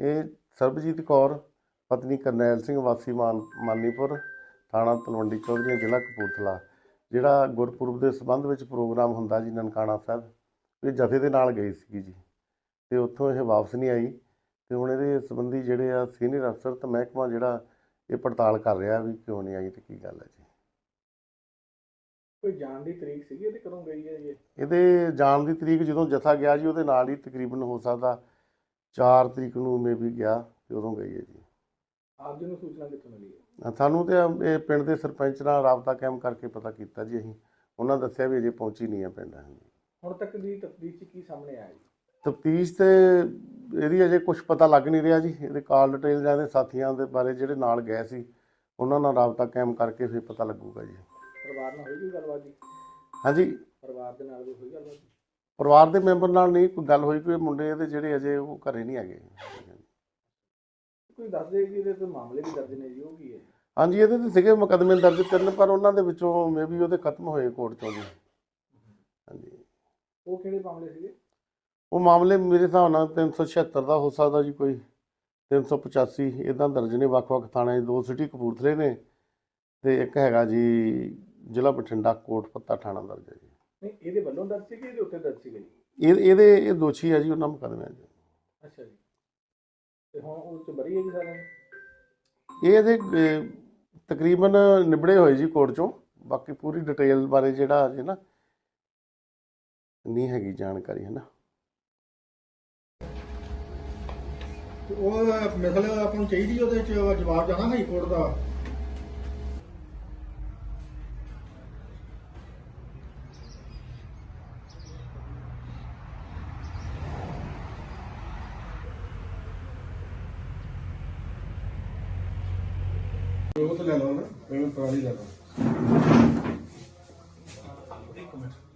ਇਹ ਸਰਬਜੀਤ ਕੌਰ ਪਤਨੀ ਕਰਨੈਲ ਸਿੰਘ ਵਾਸੀ ਮਾਨ ਮਾਨੀਪੁਰ ਥਾਣਾ ਤਲਵੰਡੀ ਚੌਧਰੀ ਜ਼ਿਲ੍ਹਾ ਕਪੂਰਥਲਾ ਜਿਹੜਾ ਗੁਰਪੁਰਬ ਦੇ ਸੰਬੰਧ ਵਿੱਚ ਪ੍ਰੋਗਰਾਮ ਹੁੰਦਾ ਜੀ ਨਨਕਾਣਾ ਸਾਹਿਬ ਇਹ ਜਥੇ ਦੇ ਨਾਲ ਗਈ ਸੀਗੀ ਜੀ। ਤੇ ਉੱਥੋਂ ਇਹ ਵਾਪਸ ਨਹੀਂ ਆਈ ਤੇ ਹੁਣ ਇਹਦੇ ਸੰਬੰਧੀ ਜਿਹੜੇ ਆ ਸੀਨੀਅਰ ਅਫਸਰ ਤੇ ਮਹਿਕਮਾ ਜਿਹੜਾ ਇਹ ਪੜਤਾਲ ਕਰ ਰਿਹਾ ਵੀ ਕਿਉਂ ਨਹੀਂ ਆਈ ਤੇ ਕੀ ਗੱਲ ਹੈ ਜੀ। ਕੋਈ ਜਾਣ ਦੀ ਤਰੀਕ ਸੀਗੀ ਤੇ ਕਦੋਂ ਗਈ ਹੈ ਜੀ ਇਹਦੇ ਜਾਣ ਦੀ ਤਰੀਕ ਜਦੋਂ ਜਥਾ ਗਿਆ ਜੀ ਉਹਦੇ ਨਾਲ ਹੀ ਤਕਰੀਬਨ ਹੋ ਸਕਦਾ 4 ਤਰੀਕ ਨੂੰ ਮੇਬੀ ਗਿਆ ਤੇ ਉਦੋਂ ਗਈ ਹੈ ਜੀ। ਆਪ ਜੀ ਨੂੰ ਸੂਚਨਾ ਕਿੱਥੋਂ ਮਿਲੀ ਹੈ? ਅ, ਸਾਨੂੰ ਤੇ ਇਹ ਪਿੰਡ ਦੇ ਸਰਪੰਚ ਨਾਲ ਰਾਬਤਾ ਕਾਇਮ ਕਰਕੇ ਪਤਾ ਕੀਤਾ ਜੀ ਅਸੀਂ। ਉਹਨਾਂ ਦੱਸਿਆ ਵੀ ਅਜੇ ਪਹੁੰਚੀ ਨਹੀਂ ਹੈ ਪਿੰਡ ਹਾਂਜੀ। ਹੁਣ ਤੱਕ ਦੀ ਤਫਤੀਸ਼ 'ਚ ਕੀ ਸਾਹਮਣੇ ਆਇਆ ਜੀ? ਤਫਤੀਸ਼ ਤੇ ਇਹਦੀ ਅਜੇ ਕੁਝ ਪਤਾ ਲੱਗ ਨਹੀਂ ਰਿਹਾ ਜੀ। ਇਹਦੇ ਕਾਲ ਡਿਟੇਲ ਜਾਂ ਇਹਦੇ ਸਾਥੀਆਂ ਦੇ ਬਾਰੇ ਜਿਹੜੇ ਨਾਲ ਗਏ ਸੀ ਉਹਨਾਂ ਨਾਲ ਰਾਬਤਾ ਕਾਇਮ ਕਰਕੇ ਫਿਰ ਪਤਾ ਲੱਗੂਗਾ ਜੀ। ਪਰਿਵਾਰ ਨਾਲ ਹੋਈ ਕੋਈ ਗੱਲਬਾਤ ਜੀ? ਹਾਂਜੀ। ਪਰਿਵਾਰ ਦੇ ਨਾਲ ਕੋਈ ਹੋਈ ਗੱਲਬਾਤ? ਪਰਿਵਾਰ ਦੇ ਮੈਂਬਰ ਨਾਲ ਨਹੀਂ ਕੋਈ ਗੱਲ ਹੋਈ ਕੋਈ ਮੁੰਡੇ ਇਹਦੇ ਜਿਹੜੇ ਅਜੇ ਉਹ ਘਰੇ ਨਹੀਂ ਹੈਗੇ। ਕੋਈ ਦੱਸ ਦੇ ਕਿ ਇਹਦੇ ਤੇ ਮਾਮਲੇ ਵੀ ਦਰਜ ਨੇ ਜੀ ਉਹ ਕੀ ਹੈ? ਹਾਂਜੀ ਇਹਦੇ ਤੇ ਸੀਗੇ ਮੁਕੱਦਮੇ ਦਰਜ ਕਰਨ ਪਰ ਉਹਨਾਂ ਦੇ ਵਿੱਚੋਂ ਮੇਬੀ ਉਹਦੇ ਖਤਮ ਹੋਏ ਕੋਰਟ ਚੋਂ ਜੀ। ਹਾਂਜੀ। ਉਹ ਕਿਹੜੇ ਮਾਮਲੇ ਸੀਗੇ? ਉਹ ਮਾਮਲੇ ਮੇਰੇ ਹਿਸਾਬ ਨਾਲ 376 ਦਾ ਹੋ ਸਕਦਾ ਜੀ ਕੋਈ 385 ਇਦਾਂ ਦਰਜ ਨੇ ਵੱਖ-ਵੱਖ ਥਾਣੇ ਦੋ ਸਿਟੀ ਕਪੂਰਥਲੇ ਨੇ ਤੇ ਇੱਕ ਹੈਗਾ ਜੀ ਜ਼ਿਲ੍ਹਾ ਬਠਿੰਡਾ ਕੋਟ ਪੱਤਾ ਥਾਣਾ ਦਰਜ ਹੈ ਜੀ। ਨਹੀਂ ਇਹਦੇ ਵੱਲੋਂ ਦਰਜ ਸੀ ਕਿ ਇਹਦੇ ਉੱਤੇ ਦਰਜ ਜੀ ਇਹ ਇਹਦੇ ਇਹ ਦੋਸ਼ੀ ਹੈ ਜੀ ਉਹਨਾਂ ਮੁਕੱਦਮਿਆਂ 'ਚ ਅੱਛਾ ਜੀ। ਤੇ ਹੁਣ ਉਹ ਚ ਬਰੀ ਹੈ ਜੀ ਸਾਰਿਆਂ ਨੂੰ ਇਹ ਇਹਦੇ ਅਹ, ਤਕਰੀਬਨ ਨਿਬੜੇ ਹੋਏ ਜੀ ਕੋਰਟ ਚੋਂ। ਬਾਕੀ ਪੂਰੀ ਡਿਟੇਲ ਬਾਰੇ ਜਿਹੜਾ ਅਜੇ ਨਾ ਨਹੀਂ ਹੈਗੀ ਜਾਣਕਾਰੀ ਹੈ ਨਾ। ਤੇ ਉਹ ਮਸਲੇ ਆਪਾਂ ਨੂੰ ਚਾਹੀਦੀ ਉਹਦੇ ਚ ਜਵਾਬ ਜਾਣਾ ਹਾਈ ਕੋਰਟ ਦਾ? ਉਹ ਤਾਂ ਲੈ ਲਓ ਨਾ ਪੇਮੈਂਟ ਕਰਾ ਲੈ ਲਓ। ਇੱਕ ਮਿੰਟ।